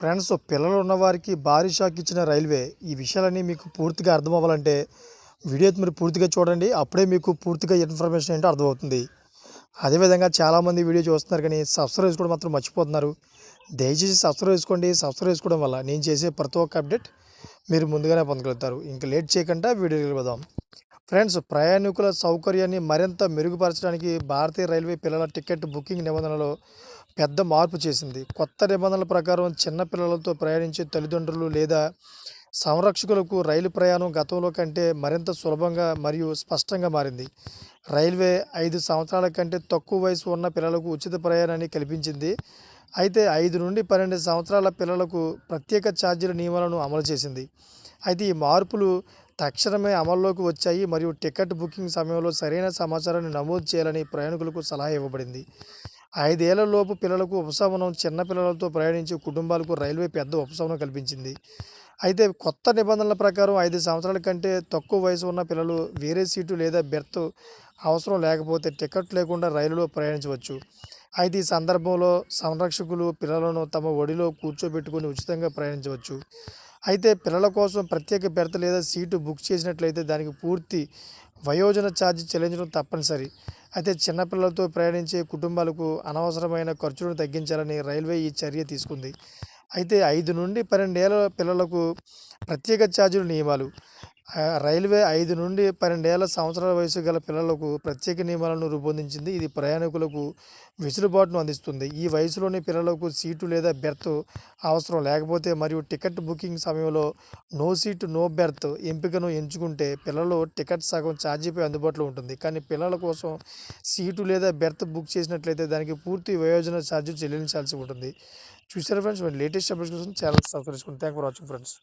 Friends పిల్లలు ఉన్నవారికి భారీ షాక్ ఇచ్చిన రైల్వే ఈ విషయాలన్నీ మీకు పూర్తిగా అర్థం అవ్వాలంటే వీడియో మీరు పూర్తిగా చూడండి. అప్పుడే మీకు పూర్తిగా ఇన్ఫర్మేషన్ ఏంటో అర్థమవుతుంది. అదేవిధంగా చాలామంది వీడియో చూస్తున్నారు కానీ సబ్స్క్రైబ్ చేసుకోవడం మాత్రం మర్చిపోతున్నారు. దయచేసి సబ్స్క్రైబ్ చేసుకోండి. సబ్స్క్రైబ్ చేసుకోవడం వల్ల నేను చేసే ప్రతి ఒక్క అప్డేట్ మీరు ముందుగానే పొందగలుగుతారు. ఇంకా లేట్ చేయకుండా వీడియోకి పోదాం ఫ్రెండ్స్ ప్రయాణికుల సౌకర్యాన్ని మరింత మెరుగుపరచడానికి భారతీయ రైల్వే పిల్లల టికెట్ బుకింగ్ నిబంధనలో పెద్ద మార్పు చేసింది. కొత్త నిబంధనల ప్రకారం చిన్న పిల్లలతో ప్రయాణించే తల్లిదండ్రులు లేదా సంరక్షకులకు రైలు ప్రయాణం గతంలో కంటే మరింత సులభంగా మరియు స్పష్టంగా మారింది. రైల్వే ఐదు సంవత్సరాల కంటే తక్కువ వయసు ఉన్న పిల్లలకు ఉచిత ప్రయాణాన్ని కల్పించింది. అయితే ఐదు నుండి పన్నెండు సంవత్సరాల పిల్లలకు ప్రత్యేక ఛార్జీల నియమాలను అమలు చేసింది. అయితే ఈ మార్పులు తక్షణమే అమల్లోకి వచ్చాయి మరియు టికెట్ బుకింగ్ సమయంలో సరైన సమాచారాన్ని నమోదు చేయాలని ప్రయాణికులకు సలహా ఇవ్వబడింది. ఐదేళ్ళ లోపు పిల్లలకు ఉపశమనం చిన్న పిల్లలతో ప్రయాణించే కుటుంబాలకు రైల్వే పెద్ద ఉపశమనం కల్పించింది. అయితే కొత్త నిబంధనల ప్రకారం ఐదు సంవత్సరాల కంటే తక్కువ వయసు ఉన్న పిల్లలు వేరే సీటు లేదా బెర్త్ అవసరం లేకపోతే టికెట్ లేకుండా రైలులో ప్రయాణించవచ్చు. అయితే ఈ సందర్భంలో సంరక్షకులు పిల్లలను తమ ఒడిలో కూర్చోబెట్టుకుని ఉచితంగా ప్రయాణించవచ్చు. అయితే పిల్లల కోసం ప్రత్యేక బెర్త్ లేదా సీటు బుక్ చేసినట్లయితే దానికి పూర్తి వయోజన ఛార్జీ చెల్లించడం తప్పనిసరి. అయితే చిన్నపిల్లలతో ప్రయాణించే కుటుంబాలకు అనవసరమైన ఖర్చులను తగ్గించాలని రైల్వే ఈ చర్య తీసుకుంది. అయితే ఐదు నుండి పన్నెండేళ్ళ పిల్లలకు ప్రత్యేక ఛార్జీలు నియమాలు. రైల్వే ఐదు నుండి పన్నెండేళ్ళ సంవత్సరాల వయసు గల పిల్లలకు ప్రత్యేక నియమాలను రూపొందించింది. ఇది ప్రయాణికులకు వెసులుబాటును అందిస్తుంది. ఈ వయసులోని పిల్లలకు సీటు లేదా బెర్త్ అవసరం లేకపోతే మరియు టికెట్ బుకింగ్ సమయంలో నో సీటు నో బెర్త్ ఎంపికను ఎంచుకుంటే పిల్లలు టికెట్ సగం ఛార్జీపై అందుబాటులో ఉంటుంది. కానీ పిల్లల కోసం సీటు లేదా బెర్త్ బుక్ చేసినట్లయితే దానికి పూర్తి వయోజన ఛార్జీ చెల్లించాల్సి ఉంటుంది. చూసారా ఫ్రెండ్స్? లేటెస్ట్ అప్డేట్స్ కోసం ఛానల్ సబ్స్క్రైబ్ చేసుకోండి థ్యాంక్ ఫర్ వాచింగ్ ఫ్రెండ్స్.